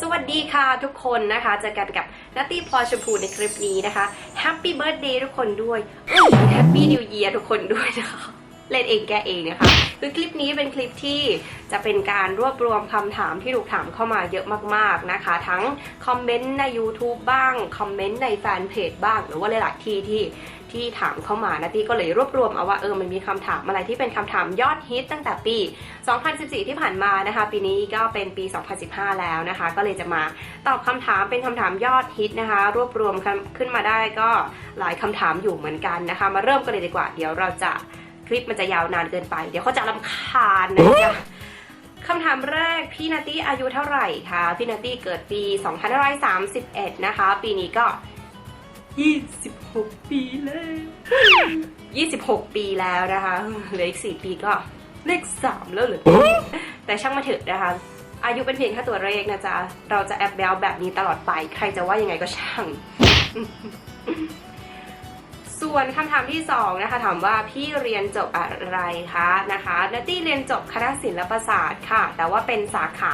สวัสดีค่ะทุกคนนะคะเจอกันกับนัตตี้พลอยชมพูในคลิปนี้นะคะแฮปปี้เบิร์ดเดย์ทุกคนด้วยแฮปปี้นิวเยียร์ทุกคนด้วยนะคะเล่นเองแกเองนะคะ คือคลิปนี้เป็นคลิปที่จะเป็นการรวบรวมคำถามที่ถูกถามเข้ามาเยอะมากๆนะคะ ทั้งคอมเมนต์ใน YouTube บ้าง คอมเมนต์ในแฟนเพจบ้าง หรือว่าหลายๆที่ที่ ที่ถามเข้ามานะตี้ก็เลยรวบรวมเอาว่าเออมันมีคำถามอะไรที่เป็นคำถามยอดฮิตตั้งแต่ปี 2014 ที่ผ่านมานะคะ ปีนี้ก็เป็นปี 2015 แล้วนะคะ ก็เลยจะมาตอบคำถามเป็นคำถามยอดฮิตนะคะ รวบรวมขึ้นมาได้ก็หลายคำถามอยู่เหมือนกันนะคะ มาเริ่มกันเลยดีกว่าเดี๋ยวเราจะคลิปมันจะยาวนานเกินไป เดี๋ยวเขาจะรำคาญนะจ๊ะคำถามแรกพี่นาตี้อายุเท่าไหร่คะพี่นาตี้เกิดปี 2531 นะคะ ปีนี้ก็ 26 ปีแล้ว 26 ปีแล้วนะคะเหลืออีก 4 ปีก็เลข 3 แล้วเหรอแต่ช่างมาเถอะนะคะ อายุเป็นเพียงแค่ตัวเลขนะจ๊ะ เราจะแอบแบลแบบนี้ตลอดไป ใครจะว่ายังไงก็ช่าง ส่วนคำถามที่สองนะคะถามว่าพี่เรียนจบอะไรคะนะคะนัตตี้เรียนจบคณะศิลปศาสตร์ค่ะ แต่ว่าเป็นสาขา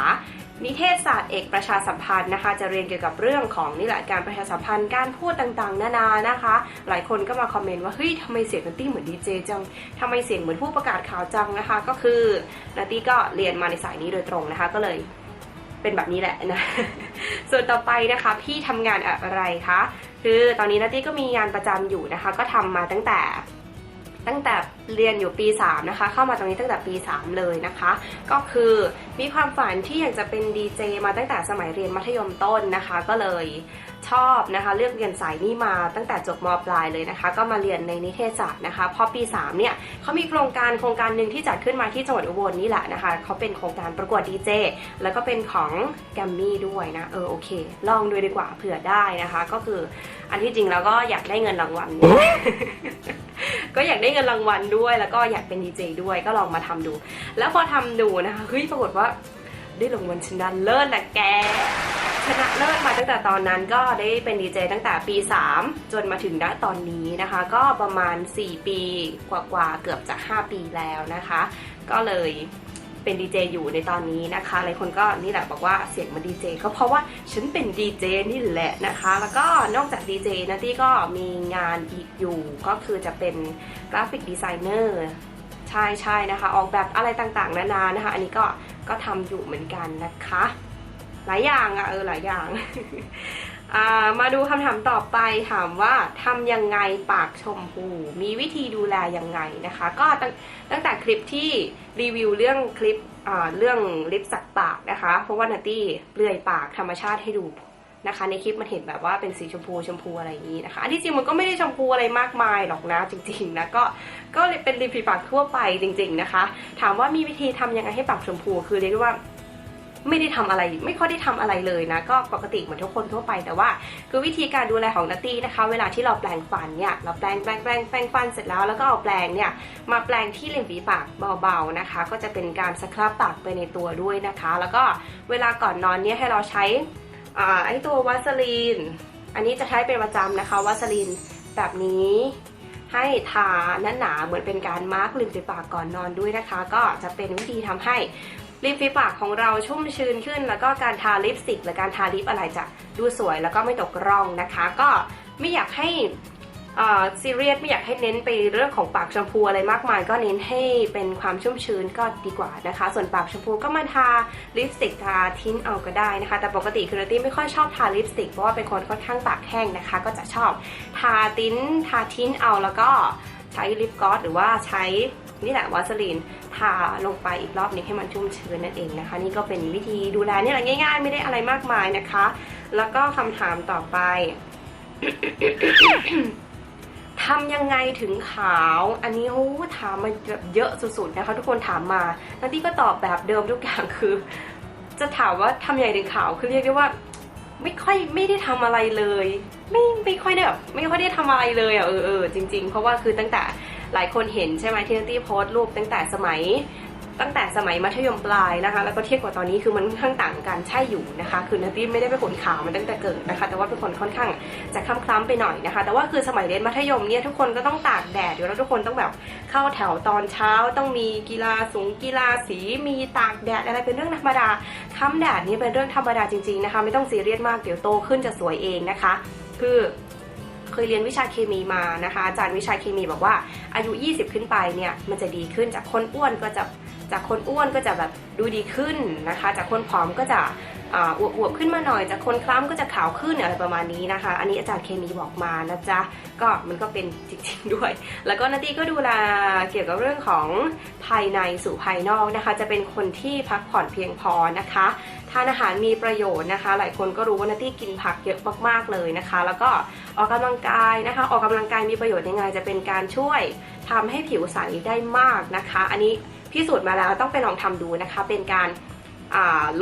นิเทศศาสตร์เอกประชาสัมพันธ์นะคะ จะเรียนเกี่ยวกับเรื่องของนี่แหละการประชาสัมพันธ์การพูดต่างๆ นานานะคะ หลายคนก็มาคอมเมนต์ว่าเฮ้ยทำไมเสียงนัตตี้เหมือนดีเจจังทำไมเสียงเหมือนผู้ประกาศข่าวจังนะคะ ก็คือนัตตี้ก็เรียนมาในสายนี้โดยตรงนะคะ ก็เลยเป็นแบบนี้แหละนะ ส่วนต่อไปนะคะพี่ทำงานอะไรคะคือตอนนี้นัตตี้ก็มีงานประจำอยู่นะคะ ก็ทำมาตั้งแต่ ตั้งแต่เรียนอยู่ปี 3 นะคะ เข้ามาตรงนี้ตั้งแต่ปี 3 เลยนะคะ ก็คือมีความฝันที่อยากจะเป็นดีเจมาตั้งแต่สมัยเรียนมัธยมต้นนะคะ ก็เลยชอบนะคะ เลือกเรียนสายนี้มาตั้งแต่จบมปลายเลยนะคะ ก็มาเรียนในนิเทศศาสตร์นะคะพอปี 3 เนี่ยเขามีโครงการโครงการหนึ่งที่จัดขึ้นมาที่จังหวัดอุบลนี่แหละนะคะเขาเป็นโครงการประกวดดีเจแล้วก็เป็นของแกมมี่ด้วยนะ เออโอเค ลองดูดีกว่าเผื่อได้นะคะ ก็คืออันที่จริงแล้วก็อยากได้เงินรางวัล ก็อยากได้เงินรางวัลด้วย แล้วก็อยากเป็นดีเจด้วยก็ลองมาทำดู แล้วพอทำดูนะคะเฮ้ยปรากฏว่าได้รางวัลชนะเลิศแหละแกชนะเลิศมาตั้งแต่ตอนนั้นก็ได้เป็นดีเจตั้งแต่ปี 3 จนมาถึงณตอนนี้นะคะ ก็ประมาณ 4 ปีกว่าๆเกือบจะ 5 ปีแล้วนะคะ ก็เลย เป็นดีเจอยู่ในตอนนี้นะคะหลายคนก็นี่แหละบอกว่าเสียงมันดีเจก็เพราะว่าฉันเป็นดีเจนี่แหละนะคะ แล้วก็นอกจากดีเจนะที่ก็มีงานอีกอยู่ ก็คือจะเป็นกราฟิกดีไซเนอร์ใช่ใช่นะคะ ออกแบบอะไรต่างๆ นานานะคะ อันนี้ก็ก็ทำอยู่เหมือนกันนะคะ หลายอย่างอะเออหลายอย่าง มาดูคำถามต่อไปถามว่าทำยังไงปากชมพู มีวิธีดูแลยังไงนะคะ ก็ตั้งตั้งแต่คลิปที่รีวิวเรื่องคลิปเรื่องลิปสักปากนะคะ เพราะว่านัตตี้เปลื่อยปากธรรมชาติให้ดูนะคะ ในคลิปมันเห็นแบบว่าเป็นสีชมพูชมพูอะไรอย่างนี้นะคะอันที่จริงมันก็ไม่ได้ชมพูอะไรมากมายหรอกนะจริงๆนะก็ก็เป็นริมฝีปากทั่วไปจริง ๆนะคะ ถามว่ามีวิธีทำยังไงให้ปากชมพูคือเรียกว่า ไม่ได้ทำอะไร ไม่ค่อยได้ทำอะไรเลยนะ ก็ปกติเหมือนทุกคนทั่วไปแต่ว่า คือวิธีการดูแลของนัตตี้นะคะ เวลาที่เราแปลงฟันเนี่ยเราแปลงแปลงแปลงแปลงฟันเสร็จแล้วแล้วก็เอาแปลงเนี่ยมาแปลงที่ริมฝีปากเบาๆนะคะ ก็จะเป็นการสครับปากไปในตัวด้วยนะคะ แล้วก็เวลาก่อนนอนเนี่ยให้เราใช้อ่าไอตัววัสลีน อันนี้จะใช้เป็นประจำนะคะวัสลีนแบบนี้ให้ทาหนาๆเหมือนเป็นการมาร์กริมฝีปากก่อนนอนด้วยนะคะ ก็จะเป็นวิธีทำให้ ริมฝีปากของเราชุ่มชื้นขึ้น แล้วก็การทาลิปสติกหรือการทาลิปอะไรจะดูสวยแล้วก็ไม่ตกร่องนะคะ ก็ไม่อยากให้ซีเรียสไม่อยากให้เน้นไปเรื่องของปากชมพูอะไรมากมาย ก็เน้นให้เป็นความชุ่มชื้นก็ดีกว่านะคะ ส่วนปากชมพูก็มาทาลิปสติกทาทิ้นเอาก็ได้นะคะ แต่ปกติคือตี้ไม่ค่อยชอบทาลิปสติกเพราะว่าเป็นคนค่อนข้างปากแห้งนะคะ ก็จะชอบทาติ้นทาทิ้นเอาแล้วก็ ใช้ลิปกลอสหรือว่าใช้นี่แหละวาสลีนทาลงไปอีกรอบนึงให้มันชุ่มชื้นนั่นเองนะคะ นี่ก็เป็นวิธีดูแลนี่แหละง่ายๆ ไม่ได้อะไรมากมายนะคะ แล้วก็คำถามต่อไปทำยังไงถึงขาว อันนี้โอ้ถามมาแบบเยอะสุดๆนะคะ ทุกคนถามมานันตี้ก็ตอบแบบเดิมทุกอย่างคือ จะถามว่าทำยังไงถึงขาวคือเรียกได้ว่า ไม่ค่อยไม่ได้ทำอะไรเลย ไม่ไม่ค่อยได้แบบไม่ค่อยได้ทำอะไรเลยอะเออเออจริง ๆ เพราะว่าคือตั้งแต่หลายคนเห็นใช่ไหมที่นัตตี้โพสต์รูปตั้งแต่สมัย ตั้งแต่สมัยมัธยมปลายนะคะ แล้วก็เทียบกับตอนนี้คือมันค่อนข้างต่างกันใช่อยู่นะคะ คือนัตตี้ไม่ได้เป็นคนขาวมาตั้งแต่เกิดนะคะ แต่ว่าเป็นคนค่อนข้างจะคล้ำๆไปหน่อยนะคะ แต่ว่าคือสมัยเรียนมัธยมเนี่ยทุกคนก็ต้องตากแดดอยู่แล้วทุกคนต้องแบบเข้าแถวตอนเช้า ต้องมีกีฬาสูงกีฬาสี มีตากแดดอะไรเป็นเรื่องธรรมดาค้ำแดดนี่เป็นเรื่องธรรมดาจริงๆนะคะ ไม่ต้องซีเรียสมากเดี๋ยวโตขึ้นจะสวยเองนะคะ คือเคยเรียนวิชาเคมีมานะคะอาจารย์วิชาเคมีบอกว่าอายุ 20 ขึ้นไปเนี่ยมันจะดีขึ้นจากคนอ้วนก็จะ จากคนอ้วนก็จะแบบดูดีขึ้นนะคะ จากคนผอมก็จะอ่าอวบขึ้นมาหน่อย จากคนคล้ำก็จะขาวขึ้นอะไรประมาณนี้นะคะ อันนี้อาจารย์เคมีบอกมานะจ๊ะ ก็มันก็เป็นจริงๆด้วย แล้วก็นาตี้ก็ดูแลเกี่ยวกับเรื่องของภายในสู่ภายนอกนะคะ จะเป็นคนที่พักผ่อนเพียงพอนะคะทานอาหารมีประโยชน์นะคะ หลายคนก็รู้ว่านาตี้กินผักเยอะมากๆเลยนะคะ แล้วก็ออกกำลังกายนะคะ ออกกำลังกายมีประโยชน์ยังไงจะเป็นการช่วยทำให้ผิวใสได้มากนะคะ อันนี้ พิสูจน์มาแล้วต้องไปลองทำดูนะคะ เป็นการ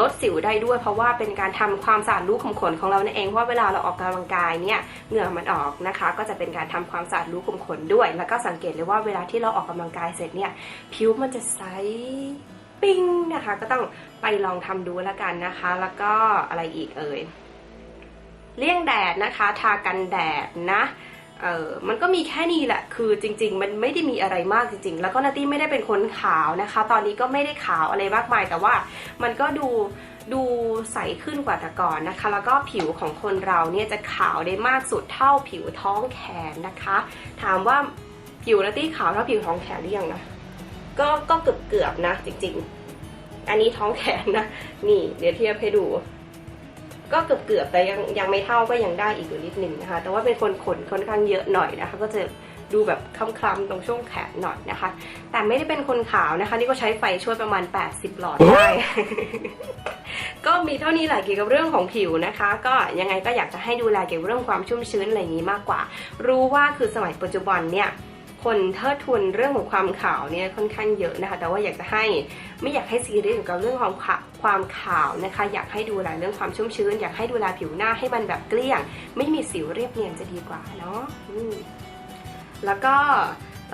ลดสิวได้ด้วย เพราะว่าเป็นการทำความสะอาดรูขุมขนของเรานั่นเองว่าเวลาเราออกกำลังกายเนี่ยเหงื่อมันออกนะคะ ก็จะเป็นการทำความสะอาดรูขุมขนด้วย แล้วก็สังเกตเลยว่าเวลาที่เราออกกำลังกายเสร็จเนี่ยผิวมันจะใสปิ้งนะคะ ก็ต้องไปลองทำดูแล้วกันนะคะ แล้วก็อะไรอีกเอ่ยเลี่ยงแดดนะคะ ทากันแดดนะ เออมันก็มีแค่นี้แหละ คือจริง ๆ มันไม่ได้มีอะไรมากจริง ๆ แล้วก็นาตี้ไม่ได้เป็นคนขาวนะคะ ตอนนี้ก็ไม่ได้ขาวอะไรมากมาย แต่ว่ามันก็ดูดูใสขึ้นกว่าแต่ก่อนนะคะ แล้วก็ผิวของคนเราเนี่ยจะขาวได้มากสุดเท่าผิวท้องแขนนะคะ ถามว่าผิวนาตี้ขาวเท่าผิวท้องแขนหรือยังนะ ก็ก็เกือบเกือบๆนะจริง ๆ อันนี้ท้องแขนนะ นี่เดี๋ยวเทียบให้ดู ก็เกือบเกือบๆแต่ยังยังไม่เท่าก็ยังได้อีกอยู่นิดนึงนะคะ แต่ว่าเป็นคนขนค่อนข้างเยอะหน่อยนะคะ ก็จะดูแบบคล้ำๆตรงช่วงแขนหน่อยนะคะ แต่ไม่ได้เป็นคนขาวนะคะ นี่ก็ใช้ไฟช่วยประมาณ 80 หลอดได้ ก็มีเท่านี้แหละเกี่ยวกับเรื่องของผิวนะคะ ก็ยังไงก็อยากจะให้ดูแลเกี่ยวกับเรื่องความชุ่มชื้นอะไรอย่างนี้มากกว่า รู้ว่าคือสมัยปัจจุบันเนี่ย คนเทิดทูนเรื่องของความขาวเนี่ยค่อนข้างเยอะนะคะ แต่ว่าอยากจะให้ไม่อยากให้ซีเรียสเกี่ยวกับเรื่องของความขาวนะคะ อยากให้ดูแลเรื่องความชุ่มชื้น อยากให้ดูแลผิวหน้าให้มันแบบเกลี้ยง ไม่มีสิวเรียบเนียนจะดีกว่าเนาะแล้วก็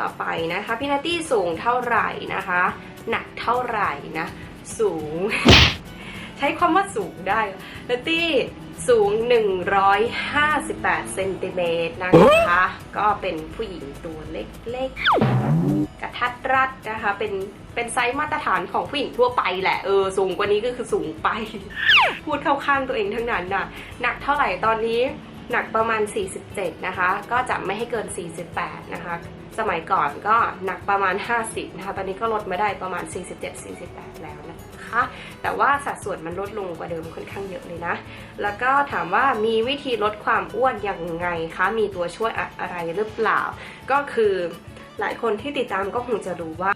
ต่อไปนะคะพี่นาตี้สูงเท่าไหร่นะคะ หนักเท่าไหร่นะ สูง ใช้ความว่าสูงได้นาตี้ สูง 158 เซนติเมตรนะคะ ก็เป็นผู้หญิงตัวเล็กๆ กระทัดรัดนะคะ เป็นเป็นไซส์มาตรฐานของผู้หญิงทั่วไปแหละ เออ สูงกว่านี้ก็คือสูงไป พูดเข้าข้างตัวเองทั้งนั้นน่ะหนักเท่าไหร่ตอนนี้ หนักประมาณ 47 นะคะ ก็จะไม่ให้เกิน 48 นะคะ สมัยก่อนก็หนักประมาณ 50 นะคะ ตอนนี้ก็ลดมาได้ประมาณ 47-48 แล้วนะ คะ แต่ว่าสัดส่วนมันลดลงกว่าเดิมค่อนข้างเยอะเลยนะ แล้วก็ถามว่ามีวิธีลดความอ้วนยังไงคะ มีตัวช่วยอะไรหรือเปล่า ก็คือหลายคนที่ติดตามก็คงจะรู้ว่า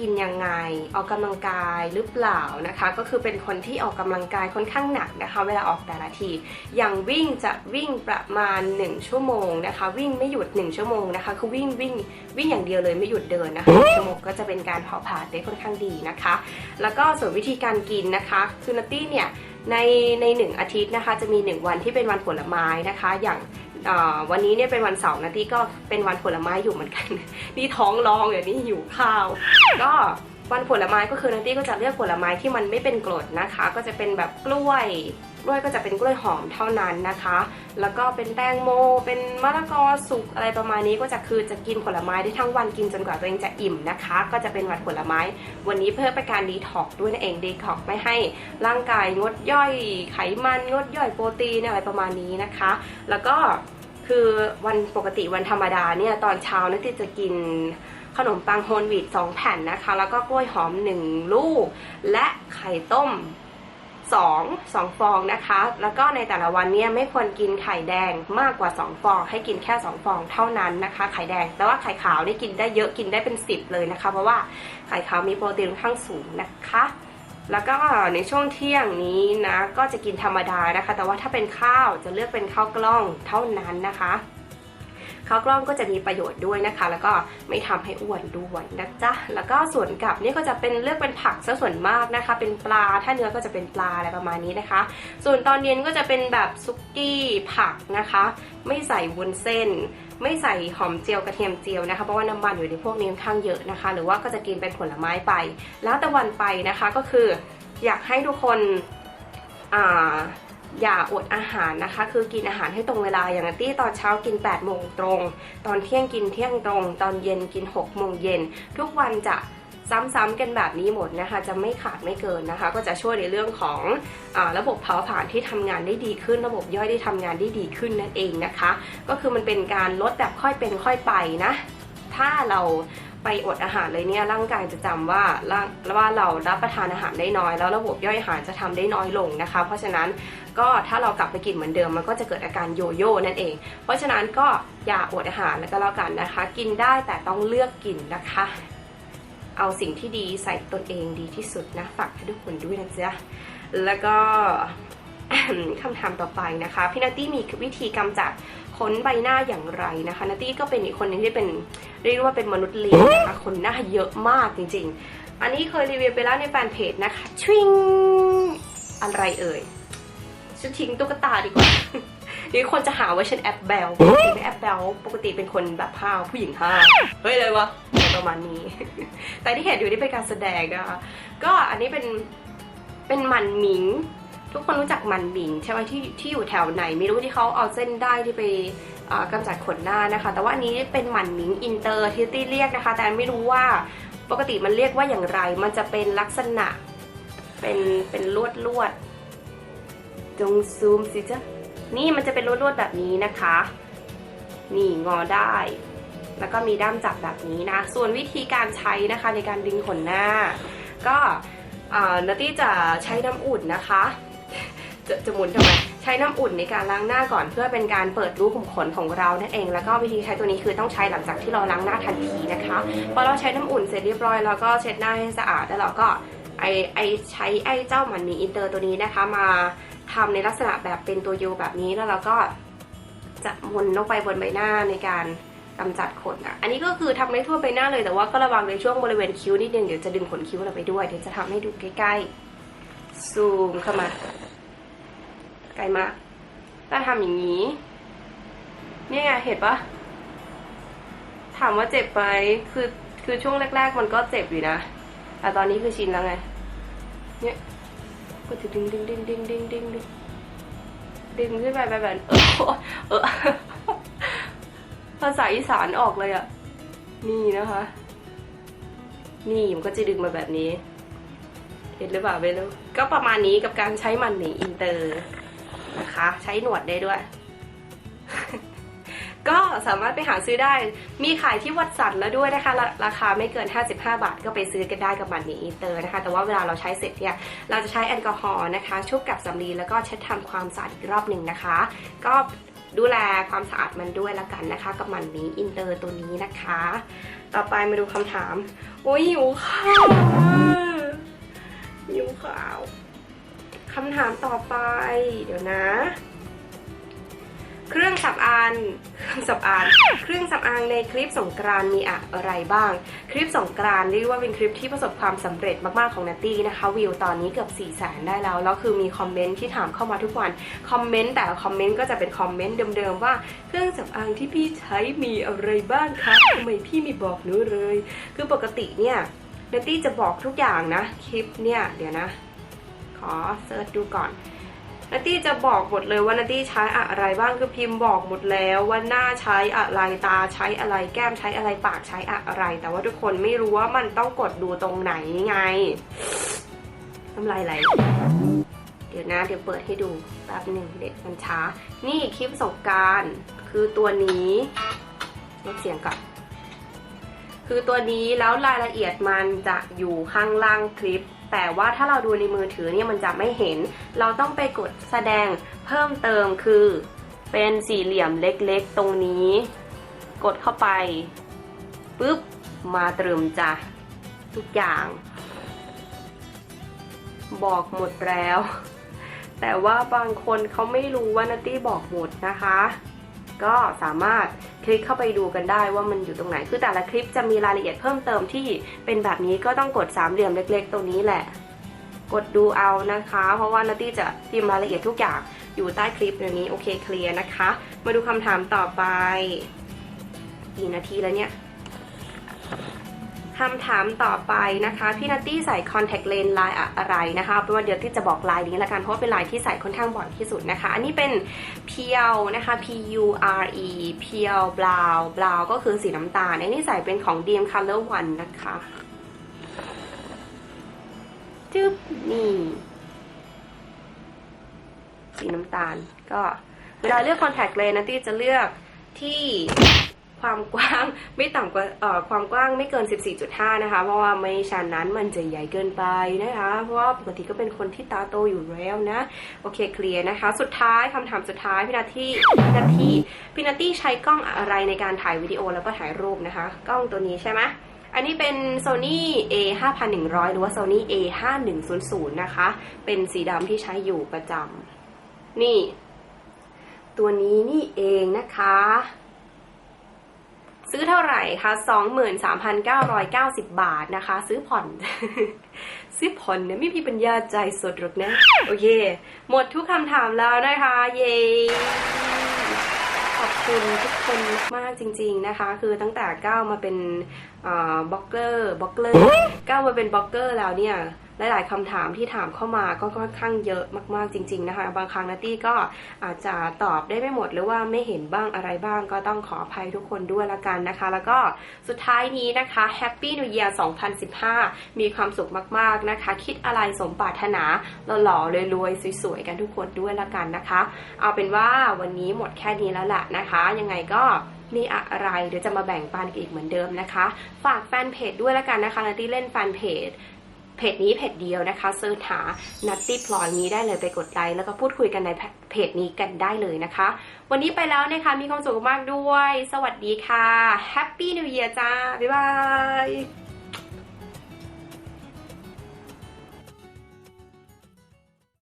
กินยังไง ออกกำลังกายหรือเปล่านะคะ ก็คือเป็นคนที่ออกกำลังกายค่อนข้างหนักนะคะ เวลาออกแต่ละที อย่างวิ่งจะวิ่งประมาณ 1 ชั่วโมงนะคะ วิ่งไม่หยุด 1 ชั่วโมงนะคะ คือวิ่งวิ่งวิ่งอย่างเดียวเลยไม่หยุดเดินนะคะหนึ่งชั่วโมงก็จะเป็นการเผาผลาญได้ค่อนข้างดีนะคะ แล้วก็ส่วนวิธีการกินนะคะคือนัตตี้เนี่ยในในหนึ่งอาทิตย์นะคะ จะมี 1 วันที่เป็นวันผลไม้นะคะ อย่างเอ่อ วันนี้เนี่ยเป็นวันเสาร์นาตี้ก็เป็นวันผลไม้อยู่เหมือนกันนี่ท้องร้องอย่างนี้หิวข้าว ก็วันผลไม้ก็คือนัตตี้ก็จะเลือกผลไม้ที่มันไม่เป็นกรดนะคะ ก็จะเป็นแบบกล้วย กล้วยก็จะเป็นกล้วยหอมเท่านั้นนะคะ แล้วก็เป็นแตงโม เป็นมะละกอสุกอะไรประมาณนี้ก็จะคือจะกินผลไม้ได้ทั้งวันกินจนกว่าตัวเองจะอิ่มนะคะ ก็จะเป็นวันผลไม้ วันนี้เพื่อเป็นการดีท็อกด้วยนั่นเองดีท็อกไม่ให้ร่างกายงดย่อยไขมันงดย่อยโปรตีนอะไรประมาณนี้นะคะ แล้วก็คือวันปกติวันธรรมดาเนี่ยตอนเช้านัตตี้จะกินขนมปังโฮลวีต2แผ่นนะคะ แล้วก็กล้วยหอม 1 ลูก และไข่ต้ม 2 2 ฟองนะคะ แล้วก็ในแต่ละวันเนี่ยไม่ควรกินไข่แดงมากกว่า 2 ฟอง ให้กินแค่ 2 ฟองเท่านั้นนะคะ ไข่แดง แต่ว่าไข่ขาวนี่กินได้เยอะกินได้เป็น 10 เลยนะคะ เพราะว่าไข่ขาวมีโปรตีนค่อนข้างสูงนะคะ แล้วก็ในช่วงเที่ยงนี้นะก็จะกินธรรมดานะคะ แต่ว่าถ้าเป็นข้าวจะเลือกเป็นข้าวกล้องเท่านั้นนะคะ ข้าวกล้องก็จะมีประโยชน์ด้วยนะคะ แล้วก็ไม่ทำให้อ้วนด้วยนะจ๊ะแล้วก็ส่วนกับนี่ก็จะเป็นเลือกเป็นผักซะส่วนมากนะคะ เป็นปลาถ้าเนื้อก็จะเป็นปลาอะไรประมาณนี้นะคะ ส่วนตอนเย็นก็จะเป็นแบบซุกี้ผักนะคะ ไม่ใส่วุ้นเส้น ไม่ใส่หอมเจียวกระเทียมเจียวนะคะ เพราะว่าน้ำมันอยู่ในพวกนี้ค่อนข้างเยอะนะคะ หรือว่าก็จะกินเป็นผลไม้ไป แล้วแต่วันไปนะคะก็คืออยากให้ทุกคนอ่า อย่าอดอาหารนะคะ คือกินอาหารให้ตรงเวลาอย่างตี้ตอนเช้ากิน8ปดโมงตรง ตอนเที่ยงกินเที่ยงตรง ตอนเย็นกิน6กโมงเย็น ทุกวันจะซ้ำๆกันแบบนี้หมดนะคะ จะไม่ขาดไม่เกินนะคะ ก็จะช่วยในเรื่องของอระบบเผาผลาญที่ทำงานได้ดีขึ้น ระบบย่อยได้ทำงานได้ดีขึ้นนั่นเองนะคะ ก็คือมันเป็นการลดแบบค่อยเป็นค่อยไปนะ ถ้าเราไปอดอาหารเลยเนี่ยร่างกายจะจำว่าร่างว่าเรารับประทานอาหารได้น้อย แล้วระบบย่อยอาหารจะทำได้น้อยลงนะคะ เพราะฉะนั้น ก็ถ้าเรากลับไปกินเหมือนเดิมมันก็จะเกิดอาการโยโย่นั่นเอง เพราะฉะนั้นก็อย่าอดอาหารแล้วก็แล้วกันนะคะ กินได้แต่ต้องเลือกกินนะคะ เอาสิ่งที่ดีใส่ตนเองดีที่สุดนะฝากให้ทุกคนด้วยนะจ๊ะแล้วก็คำถามต่อไปนะคะพี่นัตตี้มีวิธีกำจัดขนใบหน้าอย่างไรนะคะนัตตี้ก็เป็นอีกคนหนึงที่เป็นเรียกว่าเป็นมนุษย์เลวนะคะขนหน้าเยอะมากจริง ๆ อันนี้เคยรีวิวไปแล้วในแฟนเพจนะคะชวิงอะไรเอ่ย ฉันทิ้งตุ๊กตาดีกว่านี่คนจะหาว่าฉันแอปแบลปกติไม่แอปแบลปกติเป็นคนแบบห้าวผู้หญิงห้าวเฮ้ยอะไรวะประมาณนี้ แต่ที่เห็นอยู่นี่เป็นการแสดงนะคะก็อันนี้เป็นเป็นหมันหมิง ทุกคนรู้จักหมันหมิงใช่ไหมที่ที่อยู่แถวไหน ไม่รู้ที่เขาเอาเส้นได้ที่ไปเอ่อกำจัดขนหน้านะคะ แต่ว่าอันนี้เป็นหมันหมิงอินเตอร์ที่ตี้เรียกนะคะ แต่ไม่รู้ว่าปกติมันเรียกว่าอย่างไร มันจะเป็นลักษณะเป็นเป็นลวดลวด จงซูมสิจ๊ะนี่มันจะเป็นลวดลวดแบบนี้นะคะ นี่งอได้ แล้วก็มีด้ามจับแบบนี้นะ ส่วนวิธีการใช้นะคะในการดึงขนหน้า ก็นาตี้จะใช้น้ำอุ่นนะคะ จะจะหมุนทำไมใช้น้ำอุ่นในการล้างหน้าก่อนเพื่อเป็นการเปิดรูขุมขนของเรานั่นเอง แล้วก็วิธีใช้ตัวนี้คือต้องใช้หลังจากที่เราล้างหน้าทันทีนะคะพอเราใช้น้ำอุ่นเสร็จเรียบร้อยแล้วก็เช็ดหน้าให้สะอาดแล้วเราก็ไอไอใช้ไอเจ้าหมันมีอินเตอร์ตัวนี้นะคะมา ทำในลักษณะแบบเป็นตัวยูแบบนี้แล้วเราก็จะมนลงไปบนใบหน้าในการกำจัดขนอะ อันนี้ก็คือทำได้ทั่วใบหน้าเลยแต่ว่าก็ระวังในช่วงบริเวณคิ้วนิดนึงเดี๋ยวจะดึงขนคิ้วเราไปด้วยเดี๋ยวจะทำให้ดูใกล้ๆซูมเข้ามาไกลมากถ้าทำอย่างนี้ เนี่ยไงเห็นปะถามว่าเจ็บไหมคือคือช่วงแรก ๆ มันก็เจ็บอยู่นะแต่ตอนนี้คือชินแล้วไง เนี่ย ก็จะดึงดึงดึงดึงดึงดึงดึงดึงขึ้นไปแบบแบบเออเออภาษาอีสานออกเลยอะนี่นะคะ นี่มันก็จะดึงมาแบบนี้ เห็นหรือเปล่าไม่รู้ก็ประมาณนี้กับการใช้มันหนีอินเตอร์นะคะ ใช้หนวดได้ด้วย สามารถไปหาซื้อได้ มีขายที่วัดสันแล้วด้วยนะคะราราคาไม่เกิน 55 บาท ก็ไปซื้อกันได้กับมันหนีอินเตอร์นะคะ แต่ว่าเวลาเราใช้เสร็จเนี่ยเราจะใช้แอลกอฮอล์นะคะชุบกับสำลีแล้วก็เช็ดทำความสะอาดอีกรอบหนึ่งนะคะ ก็ดูแลความสะอาดมันด้วยละกันนะคะ กับมันหมีอินเตอร์ตัวนี้นะคะ ต่อไปมาดูคำถาม โอ้ยหิวข้าวอะหิวข้าวคำถามต่อไป เดี๋ยวนะ เครื่องสำอางเครื่องสำอางเครื่องสำอางในคลิปสงกรานมีอะไรบ้าง คลิปสงกรานเรียกว่าเป็นคลิปที่ประสบความสำเร็จมากๆของนัตตี้นะคะ วิวตอนนี้เกือบ4ี่แสนได้แล้วแล้วคือมีคอมเมนต์ที่ถามเข้ามาทุกวันคอมเมนต์แต่ละคอมเมนต์ก็จะเป็นคอมเมนต์เดิมๆว่าเครื่องสำอางที่พี่ใช้มีอะไรบ้างคะทำไมพี่ไม่บอกหนูเลย คือปกติเนี่ยนัตตี้จะบอกทุกอย่างนะคลิปเนี่ยเดี๋ยวนะ ขอเซิร์ชดูก่อน นัตตี้จะบอกหมดเลยว่านัตตี้ใช้อะไรบ้างคือพิมพ์บอกหมดแล้วว่าหน้าใช้อะไรตาใช้อะไรแก้มใช้อะไรปากใช้อะไร แต่ว่าทุกคนไม่รู้ว่ามันต้องกดดูตรงไหนไงน้ำลายไหลเดี๋ยวนะเดี๋ยวเปิดให้ดูแป๊บหนึ่งเด็กมันช้า นี่คลิปสงการคือตัวนี้ลดเสียงก่อนคือตัวนี้แล้วรายละเอียดมันจะอยู่ข้างล่างคลิป แต่ว่าถ้าเราดูในมือถือเนี่ยมันจะไม่เห็น เราต้องไปกดแสดงเพิ่มเติมคือ เป็นสี่เหลี่ยมเล็กๆ ตรงนี้ กดเข้าไปปุ๊บมาเติมจ้ะทุกอย่าง บอกหมดแล้ว แต่ว่าบางคนเขาไม่รู้ว่านัตตี้บอกหมดนะคะ ก็สามารถคลิกเข้าไปดูกันได้ว่ามันอยู่ตรงไหน คือแต่ละคลิปจะมีรายละเอียดเพิ่มเติมที่เป็นแบบนี้ก็ต้องกดสามเหลี่ยมเล็ก ๆ ตรงนี้แหละ กดดูเอานะคะ เพราะว่านัตตี้จะพิมพ์รายละเอียดทุกอย่างอยู่ใต้คลิปอย่างนี้โอเคเคลียร์นะคะ มาดูคำถามต่อไปกี่นาทีแล้วเนี่ย คำถามต่อไปนะคะพี่นัตตี้ใส่ contact lens ลายอะไรนะคะเป็นว่าเดี๋ยวที่จะบอกลายนี้ละกันเพราะว่าเป็นลายที่ใส่ค่อนข้างบ่อยที่สุดนะคะ อันนี้เป็น p พียวนะคะ P U R E เพียวบราวบราวก็คือสีน้ำตาลอันนี้ใส่เป็นของ DM Color One นะคะจึ๊บนี่สีน้ำตาลก็เวลาเลือก contact lens นะตี้จะเลือกที่ ความกว้างไม่ต่ำกว่าความกว้างไม่เกิน 14.5 นะคะ เพราะว่าไม่ฉะนั้นมันจะใหญ่เกินไปนะคะ เพราะว่าปกติก็เป็นคนที่ตาโตอยู่แล้วนะ โอเคเคลียร์นะคะ สุดท้ายคำถามสุดท้ายพี่นาที่พี่นาทีพี่นาทีใช้กล้องอะไรในการถ่ายวิดีโอแล้วก็ถ่ายรูปนะคะ กล้องตัวนี้ใช่ไหมอันนี้เป็น Sony A 5100 หรือว่า Sony A 5100นะคะ เป็นสีดำที่ใช้อยู่ประจำนี่ ตัวนี้นี่เองนะคะ ซื้อเท่าไหร่คะ23,990 บาทนะคะ ซื้อผ่อน ซื้อผ่อนเนี่ยไม่มีปัญญาใจายสดหรอกนะ โอเค หมดทุกคำถามแล้วนะคะ เย้ขอบคุณทุกคนมากจริง ๆนะคะ คือตั้งแต่ก้าวมาเป็นบล็อกเกอร์บล็อกเกอร์ก้าวมาเป็นบล็อกเกอร์แล้วเนี่ย หลาย ๆคำถามที่ถามเข้ามาก็ค่อนข้างเยอะมาก ๆ จริง ๆ นะคะ บางครั้งนัตตี้ก็อาจจะตอบได้ไม่หมดหรือว่าไม่เห็นบ้างอะไรบ้างก็ต้องขออภัยทุกคนด้วยละกันนะคะ แล้วก็สุดท้ายนี้นะคะ Happy New Year 2015 มีความสุขมาก ๆ นะคะ คิดอะไรสมปรารถนาหล่อๆรวยๆสวย ๆ กันทุกคนด้วยละกันนะคะ เอาเป็นว่าวันนี้หมดแค่นี้แล้วแหละนะคะ ยังไงก็มีอะไรเดี๋ยวจะมาแบ่งปันกันอีกเหมือนเดิมนะคะ ฝากแฟนเพจด้วยละกันนะคะนัตตี้เล่นแฟนเพจ เพจนี้เพจเดียวนะคะเซิร์ชหา Nutty Ploy นี้ได้เลยไปกดไลค์แล้วก็พูดคุยกันในเพจนี้กันได้เลยนะคะ วันนี้ไปแล้วนะคะมีความสุขมากด้วย สวัสดีค่ะ Happy New Year จ้า บ๊ายบาย